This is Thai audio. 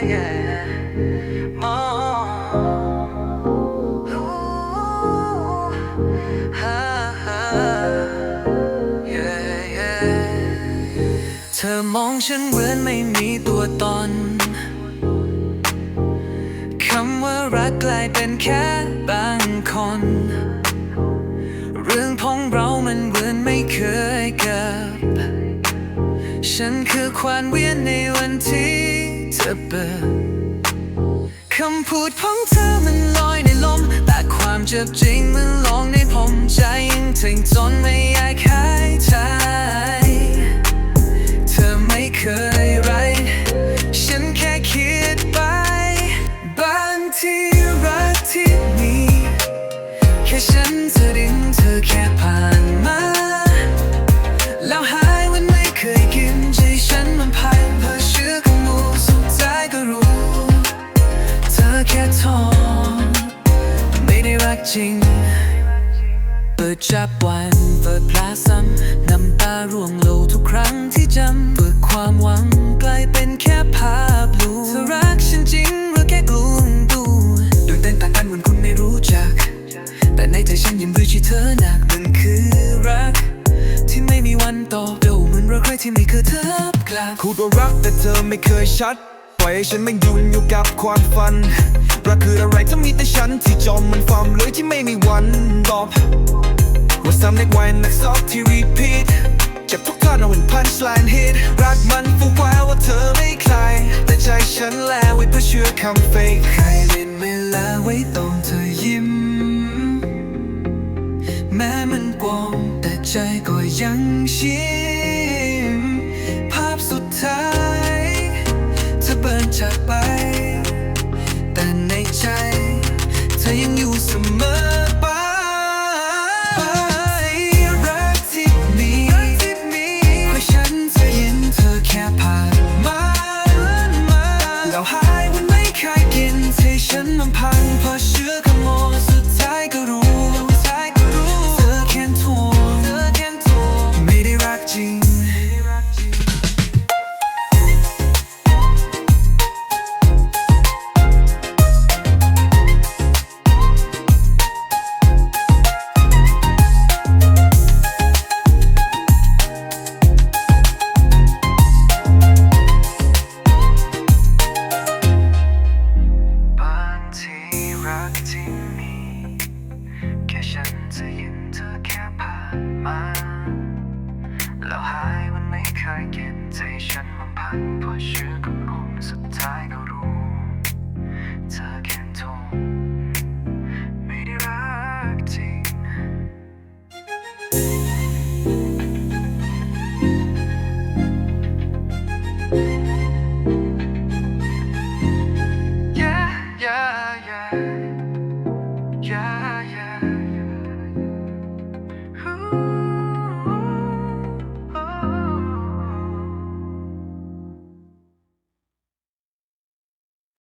เธอมองฉันเหมือนไม่มีตัวตน คำว่ารักกลายเป็นแค่บางคน เรื่องพ้องเรามันเหมือนไม่เคยเกิด ฉันคือควานเวียนในวันที่ เธอเปิดคำพูดของเธอมันลอยในลม แต่ความเจ็บจริงมันลองในผมใจยังถึงจนไม่อยากหายใจ เธอไม่เคยไร ฉันแค่คิดไป บางทีรักที่มี แค่ฉันจะดึงเธอแค่ผ่าน จริง เปิดจับวันเปิดพลาซ้ำน้ำตาร่วงโลทุกครั้งที่จำเปิดความหวังกลายเป็นแค่ภาพลวงเธอรักฉันจริงหรือแค่กลวงดูดูเต้นต่างกันเหมือนคุณไม่รู้จัก แต่ในใจฉันยังเบื่อที่เธอหนักมันคือรัก ที่ไม่มีวันตอบโต้เหมือนรักใครที่ไม่เคยเธอกลับพูดว่ารักแต่เธอไม่เคยชัดปล่อยให้ฉันไม่ยุ่งอยู่กับความฝัน รักคืออะไรถ้ามีแต่ฉัน ที่จมมันความเลยที่ไม่มีวันตอบว่าซ้ำในวันนักซอกที่ repeat เจ็บทุกท่อนเอาเป็น punchline hit รักมันฟูแววว่าเธอไม่ใคร แต่ใจฉันแลไว้เพื่อเชื่อคำ fake ใครเล่นเวลาไว้ตอนเธอยิ้ม แม้มันกว้างแต่ใจก็ยังชิด ธอยังอยู่เสมอไปรักที่มีเพื่อฉันเธอเนเธอแค่ผ่านมาเลือนมาแล้หายวันไม่เคยกินให้ฉันนำพ empty.